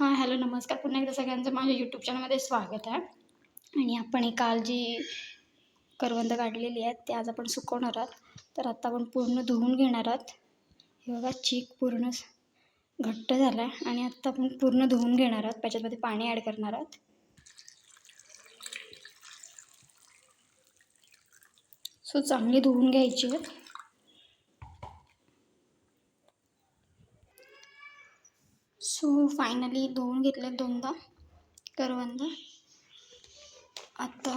हां हॅलो नमस्कार. पुन्हा एकदा सगळ्यांचं माझ्या यूट्यूब चॅनलमध्ये स्वागत आहे. आणि आपण ही काल जी करवंद काढलेली आहेत ते आज आपण सुकवणार आहोत. तर आत्ता आपण पूर्ण धुवून घेणार आहोत. हे बघा चीक पूर्ण घट्ट झाला आहे आणि आत्ता आपण पूर्ण धुवून घेणार आहोत. त्याच्यामध्ये पाणी ॲड करणार आहोत. सो चांगली धुवून घ्यायची आहेत. सो फायनली धुवून घेतले दोनदा. करवंद. आता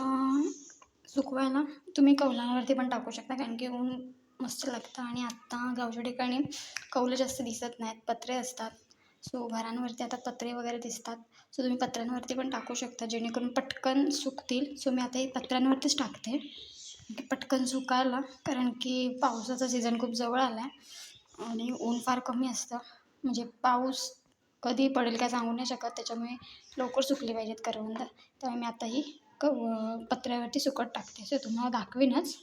सुकवायला. तुम्ही कौलांवरती पण टाकू शकता कारण की ऊन मस्त लागतं आणि आत्ता गावच्या ठिकाणी कौलं जास्त दिसत नाहीत पत्रे असतात. सो घरांवरती आता पत्रे वगैरे दिसतात. सो तुम्ही पत्र्यांवरती पण टाकू शकता जेणेकरून पटकन सुकतील. सो मी आता हे पत्र्यांवरतीच टाकते. पटकन सुकायला कारण की पावसाचा सीझन खूप जवळ आला आहे आणि ऊन फार कमी असतं. म्हणजे पाऊस कधी पडेल काय सांगू नाही शकत. त्याच्यामुळे लवकर सुकली पाहिजेत करवंद. त्यामुळे मी आता ही क पत्र्यावरती सुकत टाकते. सो तुम्हाला दाखवीनच.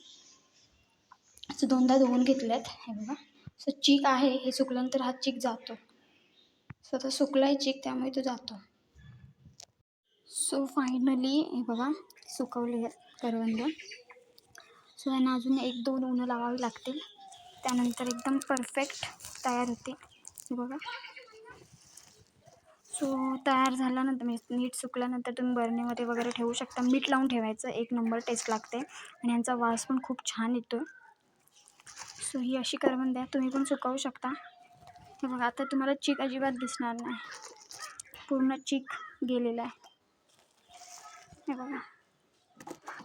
असं दोनदा धुवून घेतले आहेत हे बघा. सो चीक आहे. हे सुकल्यानंतर हा चीक जातो. सो आता सुकला आहे चीक त्यामुळे तो जातो. सो फायनली हे बघा. सुकवली आहेत करवंद. सो यांना अजून एक दोन ऊन लावावी लागतील. त्यानंतर एकदम परफेक्ट तयार होते. बघा. सो तयार झाल्यानंतर म्हणजे नीट सुकल्यानंतर तुम्ही बरणीमध्ये वगैरे ठेवू शकता. मीठ लावून ठेवायचं एक नंबर टेस्ट लागते. आणि यांचा वास पण खूप छान येतो. सो ही अशी करवंद आहे. तुम्ही पण सुकवू शकता. हे बघा आता तुम्हाला चीक अजिबात दिसणार नाही. पूर्ण चीक गेलेला आहे. हे बघा.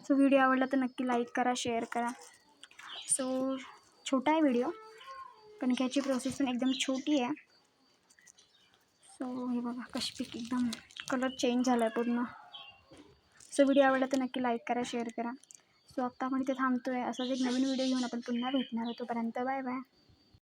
सो व्हिडिओ आवडला तर नक्की लाईक करा शेअर करा. सो छोटा आहे व्हिडिओ कारण की याची प्रोसेस पण एकदम छोटी आहे. सो हे बघा कशपीक एकदम कलर चेंज झाला आहे पूर्ण. सो व्हिडिओ आवडला तर नक्की लाईक करा शेअर करा. सो आत्ता आपण इथे थांबतो आहे असाच एक नवीन व्हिडिओ घेऊन आपण पुन्हा भेटणार आहे तोपर्यंत बाय बाय